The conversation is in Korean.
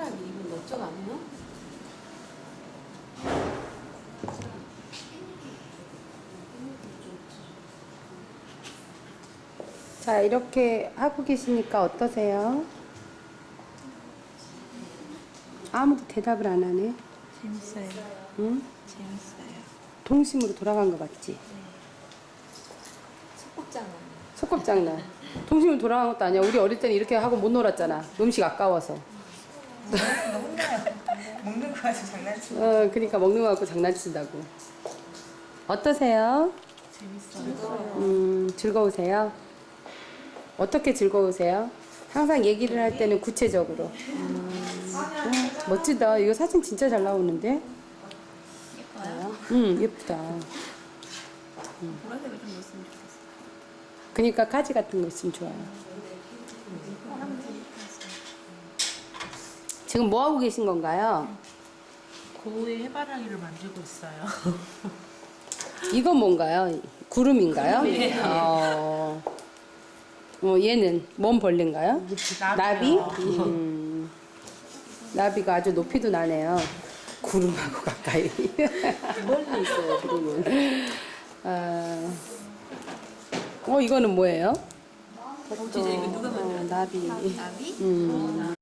해바라기 이건 어쩌고 아니요? 자, 이렇게 하고 계시니까 어떠세요? 아무도 대답을 안 하네. 재밌어요. 응? 재밌어요. 동심으로 돌아간 거 맞지? 속국장난. 속꿉장난. 동심으로 돌아간 것도 아니야. 우리 어릴 때는 이렇게 하고 못 놀았잖아. 음식 아까워서. 먹는 거 가지고 장난치고. 어, 그러니까 먹는 거 갖고 장난친다고. 어떠세요? 재밌어요. 음, 즐거우세요? 어떻게 즐거우세요? 항상 얘기를 할 때는 구체적으로. 음, 어, 멋지다. 이거 사진 진짜 잘 나오는데? 예뻐요? 음, 예쁘다. 보라색을 좀 넣었으면 좋겠어요. 그니까 가지 같은 거 있으면 좋아요. 지금 뭐 하고 계신 건가요? 고의 해바라기를 만들고 있어요. 이건 뭔가요? 구름인가요? 어, 어, 얘는 뭔 벌레인가요? 나비? 음, 나비가 아주 높이도 나네요. 구름하고 가까이. 멀리 있어요, 구름은. 아, 어, 이거는 뭐예요? 진짜 이거 누가 만들었어? 어, 나비. 나비? 음.